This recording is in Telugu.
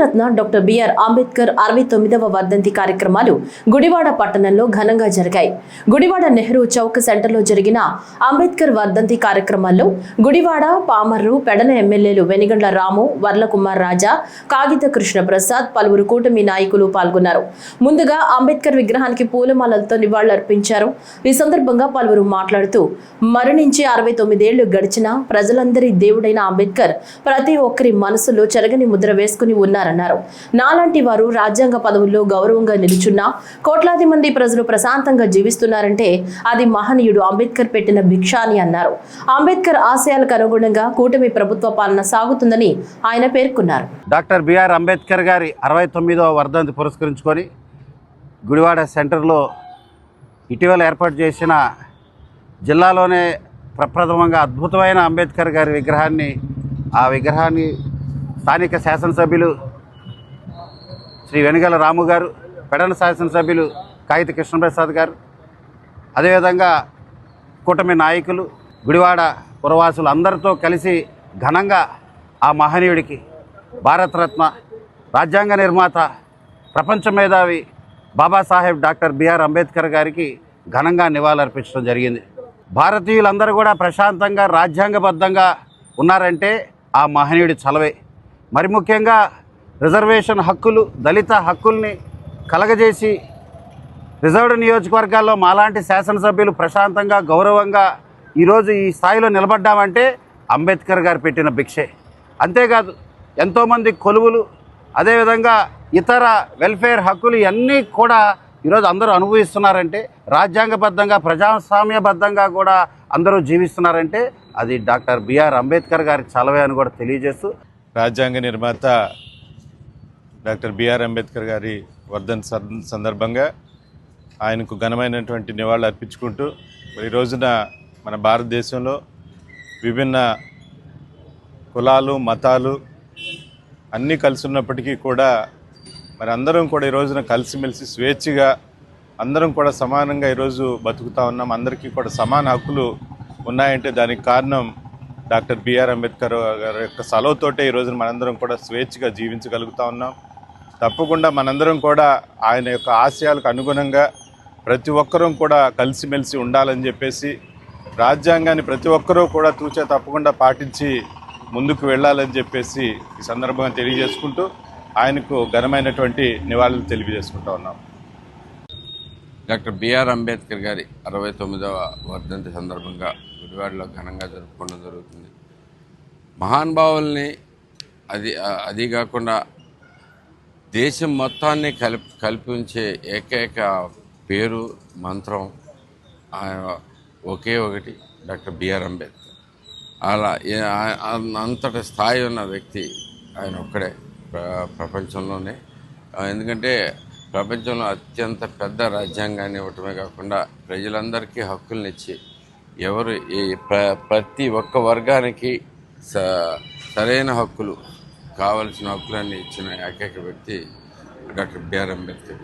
భారతరత్న డాక్టర్ బిఆర్ అంబేద్కర్ అరవై తొమ్మిదవ వర్ధంతి కార్యక్రమాలు గుడివాడ పట్టణంలో ఘనంగా జరిగాయి. గుడివాడ నెహ్రూ చౌక్ సెంటర్లో జరిగిన అంబేద్కర్ వర్ధంతి కార్యక్రమాల్లో గుడివాడ పామర్రు పెడన ఎమ్మెల్యేలు వెనిగండ్ల రాము వర్లకుమార్ రాజా కాగిత కృష్ణ ప్రసాద్ పలువురు కూటమి నాయకులు పాల్గొన్నారు. ముందుగా అంబేద్కర్ విగ్రహానికి పూలమాలలతో నివాళులర్పించారు. ఈ సందర్భంగా పలువురు మాట్లాడుతూ మరణించి అరవై తొమ్మిదేళ్ళు గడిచిన ప్రజలందరి దేవుడైన అంబేద్కర్ ప్రతి ఒక్కరి మనసులో చెరగని ముద్ర వేసుకుని ఉన్నారు. చేశారన్నారు నాలాంటి వారు రాజ్యాంగ పదవుల్లో గౌరవంగా నిలుచున్నా కోట్లాది మంది ప్రజలు ప్రశాంతంగా జీవిస్తున్నారంటే అది మహనీయుడు అంబేద్కర్ పెట్టిన భిక్ష అని అన్నారు. అంబేద్కర్ ఆశయాలకు అనుగుణంగా కూటమి ప్రభుత్వ పాలన సాగుతుందని ఆయన పేర్కొన్నారు. డాక్టర్ బిఆర్ అంబేద్కర్ గారి అరవై తొమ్మిదవ వర్ధంతి పురస్కరించుకొని గుడివాడ సెంటర్లో ఇటీవల ఏర్పాటు చేసిన జిల్లాలోనే ప్రప్రథమంగా అద్భుతమైన అంబేద్కర్ గారి విగ్రహాన్ని ఆ విగ్రహాన్ని స్థానిక శాసనసభ్యులు శ్రీ వెనుగల రాము గారు పెడన శాసనసభ్యులు కాగిత కృష్ణప్రసాద్ గారు అదేవిధంగా కూటమి నాయకులు గుడివాడ పురవాసులు అందరితో కలిసి ఘనంగా ఆ మహనీయుడికి భారతరత్న రాజ్యాంగ నిర్మాత ప్రపంచ మేధావి బాబాసాహెబ్ డాక్టర్ బిఆర్ అంబేద్కర్ గారికి ఘనంగా నివాళులర్పించడం జరిగింది. భారతీయులందరూ కూడా ప్రశాంతంగా రాజ్యాంగబద్ధంగా ఉన్నారంటే ఆ మహనీయుడి చలవే. మరి ముఖ్యంగా రిజర్వేషన్ హక్కులు దళిత హక్కుల్ని కలగజేసి రిజర్వ్డ్ నియోజకవర్గాల్లో మాలాంటి శాసనసభ్యులు ప్రశాంతంగా గౌరవంగా ఈరోజు ఈ స్థాయిలో నిలబడ్డామంటే అంబేద్కర్ గారు పెట్టిన భిక్షే. అంతేకాదు ఎంతోమంది కొలువులు అదేవిధంగా ఇతర వెల్ఫేర్ హక్కులు ఇవన్నీ కూడా ఈరోజు అందరూ అనుభవిస్తున్నారంటే రాజ్యాంగబద్ధంగా ప్రజాస్వామ్యబద్ధంగా కూడా అందరూ జీవిస్తున్నారంటే అది డాక్టర్ బిఆర్ అంబేద్కర్ గారికి చలవే అని కూడా తెలియజేస్తూ రాజ్యాంగ నిర్మాత డాక్టర్ బిఆర్ అంబేద్కర్ గారి వర్ధన్ సందర్భంగా ఆయనకు ఘనమైనటువంటి నివాళులు అర్పించుకుంటూ మరి ఈ రోజున మన భారతదేశంలో విభిన్న కులాలు మతాలు అన్నీ కలిసి ఉన్నప్పటికీ కూడా మరి అందరం కూడా ఈ రోజున కలిసిమెలిసి స్వేచ్ఛగా అందరం కూడా సమానంగా ఈరోజు బతుకుతా ఉన్నాం. అందరికీ కూడా సమాన హక్కులు ఉన్నాయంటే దానికి కారణం డాక్టర్ బిఆర్ అంబేద్కర్ గారి యొక్క సెలవుతోటే ఈరోజు మనందరం కూడా స్వేచ్ఛగా జీవించగలుగుతా ఉన్నాం. తప్పకుండా మనందరం కూడా ఆయన యొక్క ఆశయాలకు అనుగుణంగా ప్రతి ఒక్కరూ కూడా కలిసిమెలిసి ఉండాలని చెప్పేసి రాజ్యాంగాన్ని ప్రతి ఒక్కరూ కూడా తూచా తప్పకుండా పాటించి ముందుకు వెళ్ళాలని చెప్పేసి ఈ సందర్భంగా తెలియజేసుకుంటూ ఆయనకు ఘనమైనటువంటి నివాళులు తెలియజేసుకుంటా ఉన్నాం. డాక్టర్ బిఆర్ అంబేద్కర్ గారి అరవై తొమ్మిదవ వర్ధంతి సందర్భంగా గుడివాడలో ఘనంగా జరుపుకోవడం జరుగుతుంది. మహానుభావుల్ని అది అది కాకుండా దేశం మొత్తాన్ని కలిపి కల్పించే ఏకైక పేరు మంత్రం ఆయన ఒకే ఒకటి డాక్టర్ బిఆర్ అంబేద్కర్. అలా అంతటి స్థాయి ఉన్న వ్యక్తి ఆయన ఒక్కడే ప్ర- ప్రపంచంలోనే. ఎందుకంటే ప్రపంచంలో అత్యంత పెద్ద రాజ్యాంగాన్ని ఇవ్వటమే కాకుండా ప్రజలందరికీ హక్కుల్నిచ్చి ఎవరు ఈ ప్రతి ఒక్క వర్గానికి స సరైన హక్కులు కావలసిన హక్కులన్నీ ఇచ్చిన ఏకైక వ్యక్తి డాక్టర్ బిఆర్ అంబేద్కర్.